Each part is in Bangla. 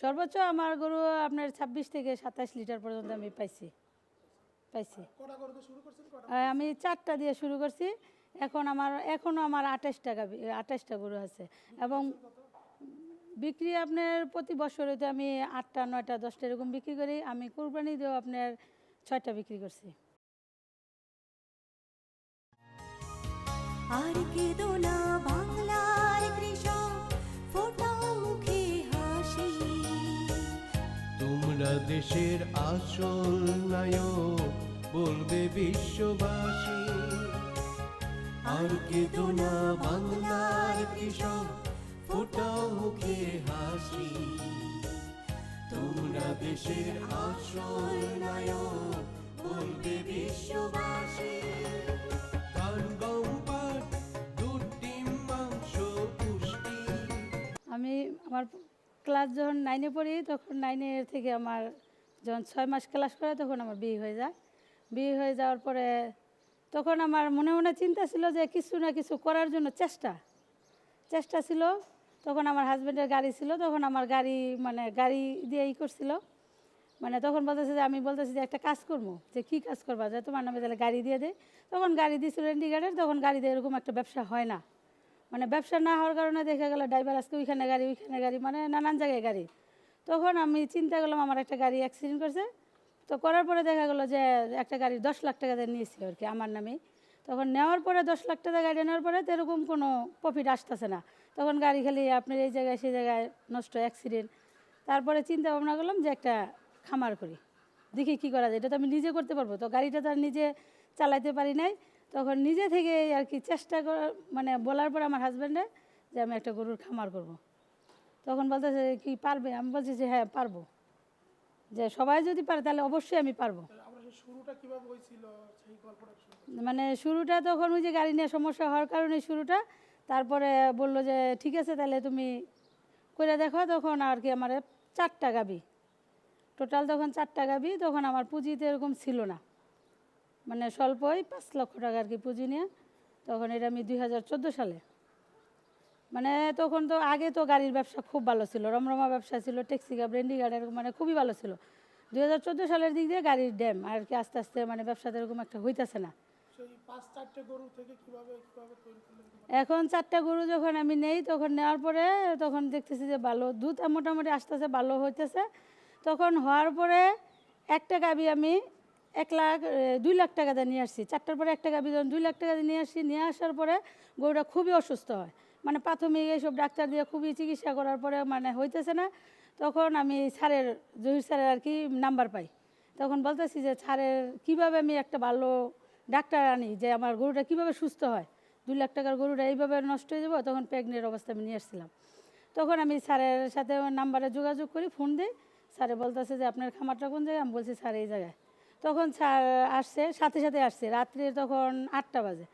সর্বোচ্চ আমার গরু আপনার ছাব্বিশ থেকে সাতাশ লিটার পর্যন্ত আমি পাইছি। পাইছি। তো আমি চারটা দিয়ে শুরু করছি। এখন আমার এখনও আমার আঠাশ টাকা আঠাশটা গরু আছে। এবং বিক্রি আপনার প্রতি বছর হইতে আমি আটটা নয়টা দশটা এরকম বিক্রি করি। আমি কোরবানি দিয়েও আপনার ছয়টা বিক্রি করছি। আর কেঁদো না তোমরা দেশের আসল নায়ক বলবে বিশ্ববাসী। আর কেঁদো না বাংলার কৃষক, ফোটাও মুখে হাসি। তোমরা দেশের আসল নায়ক বলবে বিশ্ববাসী। আমি আমার ক্লাস যখন নাইনে পড়ি, তখন নাইনের থেকে আমার যখন ছয় মাস ক্লাস করে তখন আমার বিয়ে হয়ে যায়। বিয়ে হয়ে যাওয়ার পরে তখন আমার মনে মনে চিন্তা ছিল যে কিছু না কিছু করার জন্য চেষ্টা। চেষ্টা ছিল। তখন আমার হাজব্যান্ডের গাড়ি ছিল, তখন আমার গাড়ি মানে গাড়ি দিয়ে ই করছিল। মানে তখন বলতেছে যে, আমি বলতেছি যে, একটা কাজ করব। যে, কী কাজ করবা? যে, তোমার নামে তাহলে গাড়ি দিয়ে দে। তখন গাড়ি দিয়েছিল ইন্ডিকেটার তখন গাড়ি দিয়ে এরকম একটা ব্যবসা হয় না। মানে ব্যবসা না হওয়ার কারণে দেখা গেল ড্রাইভার আজকে ওইখানে গাড়ি ওইখানে গাড়ি মানে নানান জায়গায় গাড়ি। তখন আমি চিন্তা করলাম, আমার একটা গাড়ি অ্যাক্সিডেন্ট করছে। তো করার পরে দেখা গেলো যে একটা গাড়ি দশ লাখ টাকা দিয়ে নিয়েছি আর কি, আমার নামে তখন নেওয়ার পরে দশ লাখ টাকা গাড়ি নেওয়ার পরে তো এরকম কোনো প্রফিট আসতেছে না। তখন গাড়ি খালি আপনার এই জায়গায়, সেই জায়গায় নষ্ট অ্যাক্সিডেন্ট তারপরে চিন্তা ভাবনা করলাম যে একটা খামার করি। দেখি কি করা যায়, এটা তো আমি নিজে করতে পারব। তো গাড়িটা তো আর নিজে চালাইতে পারি নাই। তখন নিজে থেকে আর কি চেষ্টা করার মানে বলার পর আমার হাজব্যান্ডে যে আমি একটা গরুর খামার করব। তখন বলতেছে কি পারবে? আমি বলছি যে হ্যাঁ পারব। যে সবাই যদি পারে তাহলে অবশ্যই আমি পারব। করি। মানে শুরুটা তখন ওই যে গাড়ি নিয়ে সমস্যা হওয়ার কারণে শুরুটা। তারপরে বলল যে ঠিক আছে তাহলে তুমি করে দেখো। তখন আর কি আমার চারটা গাবি। টোটাল তখন চারটা গাবি। তখন আমার পুঁজিতে এরকম ছিল না। মানে স্বল্পই পাঁচ লক্ষ টাকা আর কি পুঁজি নিয়ে। তখন এটা আমি দুই হাজার চোদ্দ সালে। মানে তখন তো আগে তো গাড়ির ব্যবসা খুব ভালো ছিল রমরমা ব্যবসা ছিল ট্যাক্সি গাব রেন্ডি গাড়ি এরকম মানে খুবই ভালো ছিল। দুই হাজার চোদ্দ সালের দিক দিয়ে গাড়ির ড্যাম আর কি আস্তে আস্তে মানে ব্যবসাতে এরকম একটা হইতেছে না। এখন চারটা গরু যখন আমি নেই তখন নেওয়ার পরে তখন দেখতেছি যে ভালো দুধ মোটামুটি আস্তে আস্তে ভালো হইতেছে। তখন হওয়ার পরে একটা গাবি আমি এক লাখ দুই লাখ টাকা দিয়ে নিয়ে আসছি। চারটার পরে একটা গাবি যখন দুই লাখ টাকা দিয়ে নিয়ে আসছি। নিয়ে আসার পরে গরুটা খুবই অসুস্থ হয়। মানে প্রাথমিক এইসব ডাক্তার দিয়ে খুবই চিকিৎসা করার পরে মানে হইতেছে না। তখন আমি স্যারের, জহির স্যারের আর কি নাম্বার পাই। তখন বলতেছি যে, স্যারের, কীভাবে আমি একটা ভালো ডাক্তার আনি যে আমার গরুটা কীভাবে সুস্থ হয়? দুই লাখ টাকার গরুটা এইভাবে নষ্ট হয়ে যাব? তখন প্রেগনেন্ট অবস্থা আমি নিয়ে আসছিলাম। তখন আমি স্যারের সাথে নাম্বারে যোগাযোগ করি, ফোন দিই। স্যারে বলতেছে যে, আপনার খামারটা কোন জায়গায়? আমি বলছি, স্যার, এই জায়গায়। তখন স্যার আসছে সাথে সাথে আসছে। রাত্রে তখন আটটা বাজে।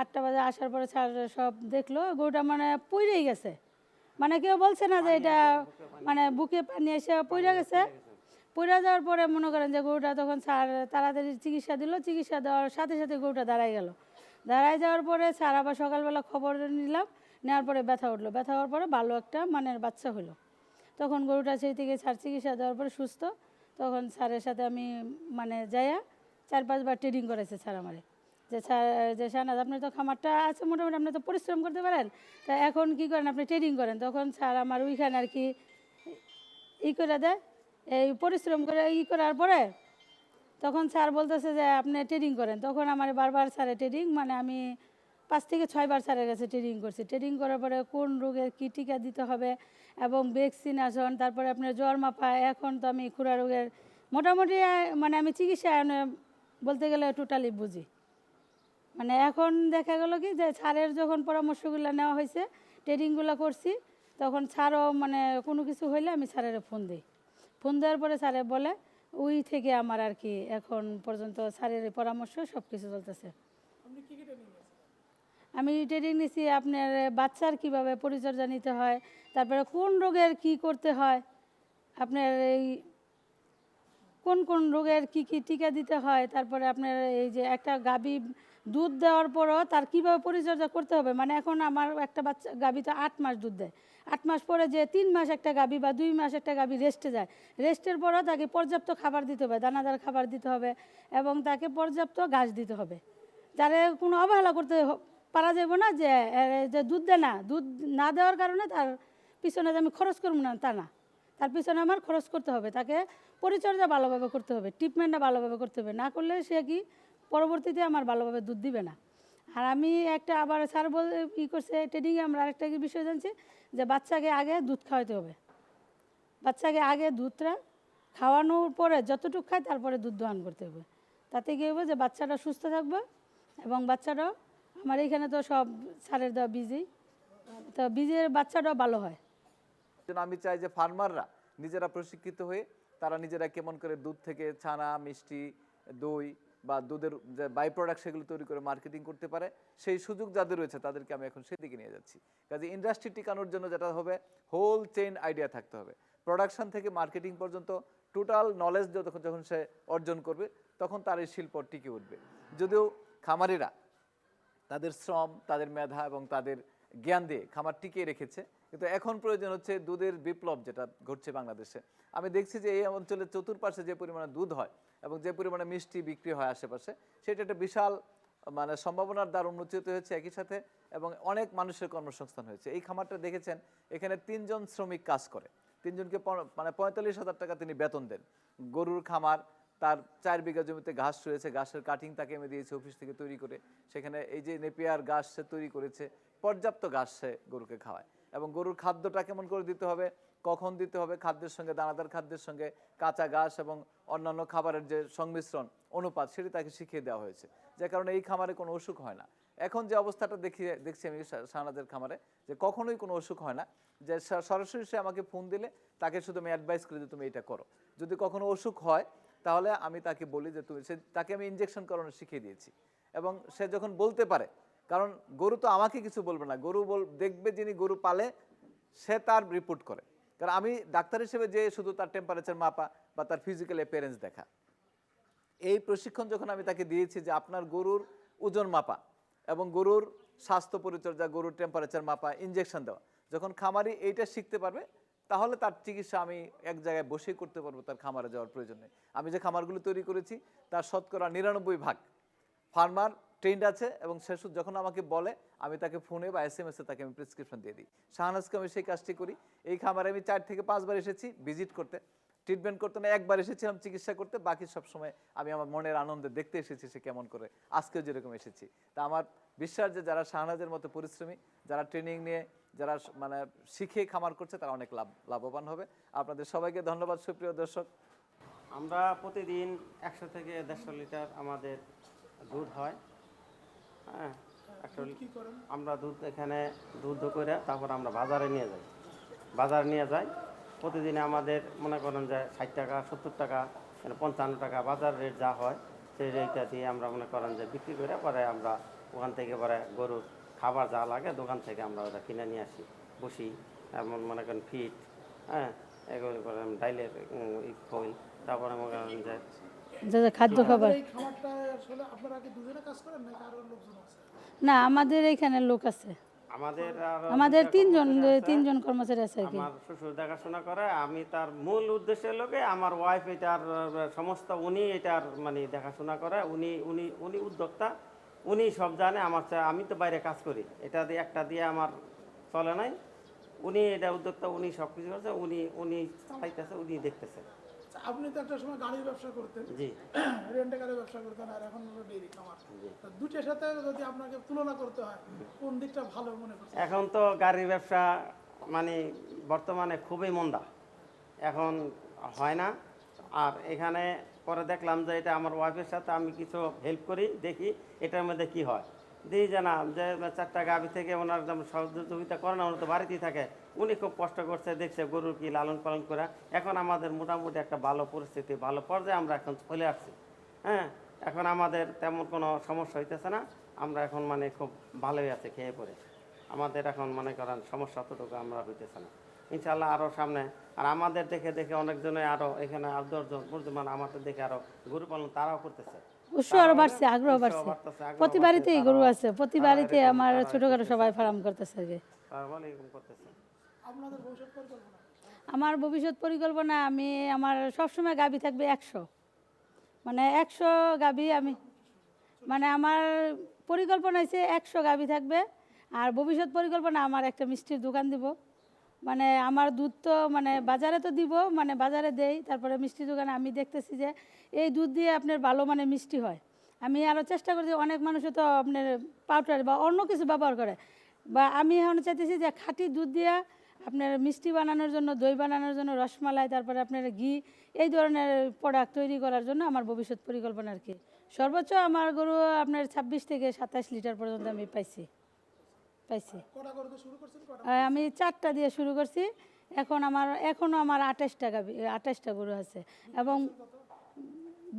আটটা বাজে আসার পরে স্যার সব দেখল গরুটা মানে পুইরেই গেছে। মানে কেউ বলছে না যে এটা মানে বুকে পানি এসে পইরা গেছে। পইরা যাওয়ার পরে মনে করেন যে গরুটা তখন স্যার তাড়াতাড়ি চিকিৎসা দিল চিকিৎসা দেওয়ার সাথে সাথে গরুটা দাঁড়ায় গেল। দাঁড়ায় যাওয়ার পরে স্যার আবার সকালবেলা খবর নিলাম নেওয়ার পরে ব্যথা উঠল। ব্যথা হওয়ার পরে ভালো একটা মানের বাচ্চা হলো। তখন গরুটা সেই থেকে স্যার চিকিৎসা দেওয়ার পরে সুস্থ। তখন স্যারের সাথে আমি মানে যাইয়া চার পাঁচবার ট্রেনিং করেছে স্যার আমারে। যে স্যার, যে শাহনাজ আপনার তো খামারটা আছে মোটামুটি, আপনি তো পরিশ্রম করতে পারেন। তা এখন কি করেন, আপনি ট্রেনিং করেন। তখন স্যার আমার ওইখানে আর কি ই করে দেয়, এই পরিশ্রম করে ই করার পরে তখন স্যার বলতেছে যে আপনি ট্রেনিং করেন। তখন আমার বারবার স্যারের ট্রেনিং মানে আমি পাঁচ থেকে ছয়বার স্যারের কাছে ট্রেনিং করছি। ট্রেনিং করার পরে কোন রোগের কী টিকা দিতে হবে এবং ভ্যাকসিনেশন তারপরে আপনার জ্বর মাপা, এখন তো আমি খুরা রোগের মোটামুটি মানে আমি চিকিৎসা বলতে গেলে টোটালি বুঝি। মানে এখন দেখা গেল কি যে স্যারের যখন পরামর্শগুলো নেওয়া হয়েছে, ট্রেনিংগুলো করছি, তখন স্যারও মানে কোনো কিছু হইলে আমি স্যারের ফোন দিই। ফোন দেওয়ার পরে স্যারে বলে, ওই থেকে আমার আর কি এখন পর্যন্ত স্যারের পরামর্শ সব কিছু চলতেছে আপনি কি কি ট্রেনিং নিয়েছেন আমি ট্রেনিং নিছি আপনার বাচ্চার কীভাবে পরিচর্যা নিতে হয়, তারপরে কোন রোগের কি করতে হয়, আপনার এই কোন কোন রোগের কি কি টিকা দিতে হয়, তারপরে আপনার এই যে একটা গাবি দুধ দেওয়ার পরও তার কীভাবে পরিচর্যা করতে হবে মানে এখন আমার একটা বাচ্চা গাবি তো আট মাস দুধ দেয়, আট মাস পরে যে তিন মাস একটা গাবি বা দুই মাস একটা গাবি রেস্টে যায় রেস্টের পরও তাকে পর্যাপ্ত খাবার দিতে হবে, দানাদার খাবার দিতে হবে এবং তাকে পর্যাপ্ত ঘাস দিতে হবে, যারে কোনো অবহেলা করতে পারা যাবে না যে যে দুধ দেয় না, দুধ না দেওয়ার কারণে তার পিছনে যে আমি খরচ করব না, তা না। তার পিছনে আমার খরচ করতে হবে, তাকে পরিচর্যা ভালোভাবে করতে হবে ট্রিটমেন্টটা ভালোভাবে করতে হবে। না করলে সে কি পরবর্তীতে আমার ভালোভাবে দুধ দিবে না। আর আমি একটা আবার স্যার বল, ই করছে ট্রেনিংয়ে আমরা আরেকটা কি বিষয় জানছি, যে বাচ্চাকে আগে দুধ খাওয়াতে হবে। বাচ্চাকে আগে দুধটা খাওয়ানোর পরে যতটুকু খায় তারপরে দুধ দোয়ান করতে হবে। তাতে কী হবে যে বাচ্চাটা সুস্থ থাকবে এবং বাচ্চাটাও আমার এইখানে তো সব সারের দেওয়া বিজি তো বীজের বাচ্চাটাও ভালো হয়। আমি চাই যে ফার্মাররা নিজেরা প্রশিক্ষিত হয়ে তারা নিজেরা কেমন করে দুধ থেকে ছানা, মিষ্টি, দই বা দুধের যে বাই প্রোডাক্ট সেগুলো তৈরি করে মার্কেটিং করতে পারে, সেই সুযোগ যাদের রয়েছে তাদেরকে আমি এখন সেদিকে নিয়ে যাচ্ছি। কাজে ইন্ডাস্ট্রি টিকানোর জন্য যেটা হবে হোল চেইন আইডিয়া থাকতে হবে। প্রোডাকশন থেকে মার্কেটিং পর্যন্ত টোটাল নলেজ যখন যখন সে অর্জন করবে, তখন তার এই শিল্প টিকে উঠবে। যদিও খামারিরা তাদের শ্রম, তাদের মেধা এবং তাদের জ্ঞান দিয়ে খামার টিকিয়ে রেখেছে। কিন্তু এখন প্রয়োজন হচ্ছে দুধের বিপ্লব যেটা ঘটছে বাংলাদেশে। আমি দেখছি যে এই অঞ্চলের চতুর্পাশে যে পরিমাণে দুধ হয় এবং যে পরিমাণে মিষ্টি বিক্রি হয় আশেপাশে, সেটা একটা বিশাল মানে সম্ভাবনার দ্বার উন্মোচিত হয়েছে একই সাথে এবং অনেক মানুষের কর্মসংস্থান হয়েছে। এই খামারটা দেখেছেন, এখানে তিনজন শ্রমিক কাজ করে। তিনজনকে মানে পঁয়তাল্লিশ হাজার টাকা তিনি বেতন দেন। গরুর খামার তার চার বিঘা জমিতে ঘাস রয়েছে, ঘাসের কাটিং তাকে এনে দিয়েছে অফিস থেকে তৈরি করে। সেখানে এই যে নেপিয়ার ঘাস সে তৈরি করেছে, পর্যাপ্ত ঘাস সে গরুকে খাওয়ায়। এবং গরুর খাদ্যটা কেমন করে দিতে হবে, কখন দিতে হবে, খাদ্যের সঙ্গে, দানাদার খাদ্যের সঙ্গে, কাঁচা ঘাস এবং অন্যান্য খাবারের যে সংমিশ্রণ, অনুপাত, সেটি তাকে শিখিয়ে দেওয়া হয়েছে। যে কারণে এই খামারে কোনো অসুখ হয় না। এখন যে অবস্থাটা দেখি দেখছি আমি শাহনাজের খামারে, যে কখনোই কোনো অসুখ হয় না। যে সরাসরি সে আমাকে ফোন দিলে, তাকে শুধু আমি অ্যাডভাইস করি যে তুমি এটা করো। যদি কখনো অসুখ হয় তাহলে আমি তাকে বলি যে তুমি, সে তাকে আমি ইঞ্জেকশন করানো শিখিয়ে দিয়েছি। এবং সে যখন বলতে পারে, কারণ গরু তো আমাকে কিছু বলবে না, গরু বল দেখবে যিনি গরু পালে, সে তার রিপোর্ট করে। কারণ আমি ডাক্তার হিসেবে যে শুধু তার টেম্পারেচার মাপা বা তার ফিজিক্যাল অ্যাপিয়ারেন্স দেখা। এই প্রশিক্ষণ যখন আমি তাকে দিয়েছি যে আপনার গরুর ওজন মাপা এবং গরুর স্বাস্থ্য পরিচর্যা, গরুর টেম্পারেচার মাপা ইঞ্জেকশন দেওয়া, যখন খামারি এইটা শিখতে পারবে তাহলে তার চিকিৎসা আমি এক জায়গায় বসেই করতে পারব, তার খামারে যাওয়ার প্রয়োজন নেই। আমি যে খামারগুলো তৈরি করেছি, তার শতকরা নিরানব্বই ভাগ ফার্মার ট্রেন্ড আছে এবং সে যখন আমাকে বলে, আমি তাকে ফোনে বা এস এম এসে তাকে আমি প্রেসক্রিপশন দিয়ে দিই। শাহনাজকে আমি সেই কাজটি করি। এই খামারে আমি চার থেকে পাঁচবার এসেছি ভিজিট করতে। ট্রিটমেন্ট করতে না, একবার এসেছিলাম চিকিৎসা করতে, বাকি সব সময় আমি আমার মনের আনন্দে দেখতে এসেছি সে কেমন করে। আজকেও যেরকম এসেছি। তা আমার বিশ্বাস যে যারা শাহনাজের মতো পরিশ্রমী, যারা ট্রেনিং নিয়ে যারা মানে শিখে খামার করছে তারা অনেক লাভ লাভবান হবে। আপনাদের সবাইকে ধন্যবাদ সুপ্রিয় দর্শক। আমরা প্রতিদিন একশো থেকে দেড়শো লিটার আমাদের দুধ হয়। হ্যাঁ আমরা দুধ এখানে দুধ করে তারপর আমরা বাজারে নিয়ে যাই। বাজারে নিয়ে যাই। প্রতিদিনে আমাদের মনে করেন যে ষাট টাকা সত্তর টাকা মানে পঞ্চান্ন টাকা বাজার রেট যা হয় সেই রেটটা দিয়ে আমরা মনে করেন যে বিক্রি করে পরে আমরা ওখান থেকে পরে গরুর খাবার যা লাগে দোকান থেকে আমরা ওটা কিনে নিয়ে আসি। বসি এমন মনে করেন ফিট হ্যাঁ এগুলো করে ডাইলের খোল তারপরে মনে করেন যে খাদ্য খাবার। এই খামারটা আসলে আপনারা কি দুজনে কাজ করেন নাকি আরও লোকজন আছে? না আমাদের এখানে লোক আছে। আমাদের আমাদের তিনজন তিনজন কর্মচারী আছে আর কি। আমার শ্বশুর দেখাশোনা করে আমি তার মূল উদ্দেশ্যের লোকে আমার ওয়াইফ এটার সমস্ত উনি এটার মানে দেখাশোনা করে উনি উনি উনি উদ্যোক্তা। উনি সব জানে আমার চা- আমি তো বাইরে কাজ করি। এটা দিয়ে একটা দিয়ে আমার চলে নাই। উনি এটা উদ্যোক্তা উনি সব কিছু করছে উনি উনি চালাইতেছে উনি দেখতেছে। আচ্ছা, আপনি তো একটা সময় গাড়ির ব্যবসা করতেন। জি। রেন্টে গাড়ির ব্যবসা করতেন আর এখন হলো ডেইরি খামার। সাথে যদি আপনাকে তুলনা করতে হয় কোন দিকটা ভালো মনে করছেন? এখন তো গাড়ির ব্যবসা মানে বর্তমানে খুবই মন্দা। এখন হয় না। আর এখানে পরে দেখলাম যে এটা আমার ওয়াইফের সাথে আমি কিছু হেল্প করি, দেখি এটার মধ্যে কি হয়। দিই যে, না যে চারটা গাভি থেকে ওনার যেমন সহযোগিতা করে না উনি তো বাড়িতেই থাকে। উনি খুব কষ্ট করছে, দেখছে গরুর কি লালন পালন করে। এখন আমাদের মোটামুটি একটা ভালো পরিস্থিতি, ভালো পর্যায়ে আমরা এখন চলে আসছি। হ্যাঁ এখন আমাদের তেমন কোনো সমস্যা হইতেছে না। আমরা এখন মানে খুব ভালোই আছে, খেয়ে পড়ে। আমাদের এখন মনে করেন সমস্যা অতটুকু আমরা হইতেছে না। ইনশাল্লাহ আরও সামনে। আর আমাদের দেখে দেখে অনেকজনে আরও এখানে আর দশজন বুঝমান আমাদের দেখে আরও গরু পালন তারাও করতেছে। উৎসাহ আরও বাড়ছে আগ্রহ বাড়ছে। প্রতি বাড়িতেই গরু আছে প্রতি বাড়িতে আমার ছোটখাটো সবাই ফার্ম করতেছে আর কি তারা বলে এরকম করতেছে। আপনাদের ভবিষ্যৎ পরিকল্পনা? আমার ভবিষ্যৎ পরিকল্পনা আমি আমার সবসময় গাবি থাকবে একশো। মানে একশো গাবি আমি মানে আমার পরিকল্পনা হচ্ছে একশো গাবি থাকবে আর ভবিষ্যৎ পরিকল্পনা আমার একটা মিষ্টির দোকান দিব। মানে আমার দুধ তো মানে বাজারে তো দিব মানে বাজারে দেই। তারপরে মিষ্টি দোকানে আমি দেখতেছি যে এই দুধ দিয়ে আপনার ভালো মানে মিষ্টি হয়। আমি আরও চেষ্টা করছি অনেক মানুষও তো আপনার পাউডার বা অন্য কিছু ব্যবহার করে। বা আমি এখন চাইতেছি যে খাঁটি দুধ দিয়ে আপনার মিষ্টি বানানোর জন্য, দই বানানোর জন্য, রসমালাই, তারপরে আপনার ঘি, এই ধরনের প্রোডাক্ট তৈরি করার জন্য আমার ভবিষ্যৎ পরিকল্পনা আর কি। সর্বোচ্চ আমার গরু আপনার ছাব্বিশ থেকে সাতাশ লিটার পর্যন্ত আমি পাইছি। পাইছি। আমি চারটা দিয়ে শুরু করছি। এখন আমার এখনও আমার আঠাশটা গাবি আঠাশটা গরু আছে। এবং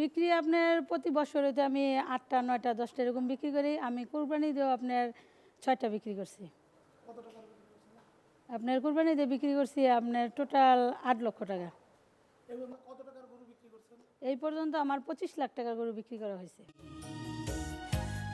বিক্রি আপনার প্রতি বছর হইতে আমি আটটা নয়টা দশটা এরকম বিক্রি করি। আমি কোরবানি দিয়েও আপনার ছয়টা বিক্রি করছি। টাকা আপনার কোরবানি দিয়ে বিক্রি করছি আপনার টোটাল আট লক্ষ টাকা। এই পর্যন্ত আমার পঁচিশ লাখ টাকার গরু বিক্রি করা হয়েছে।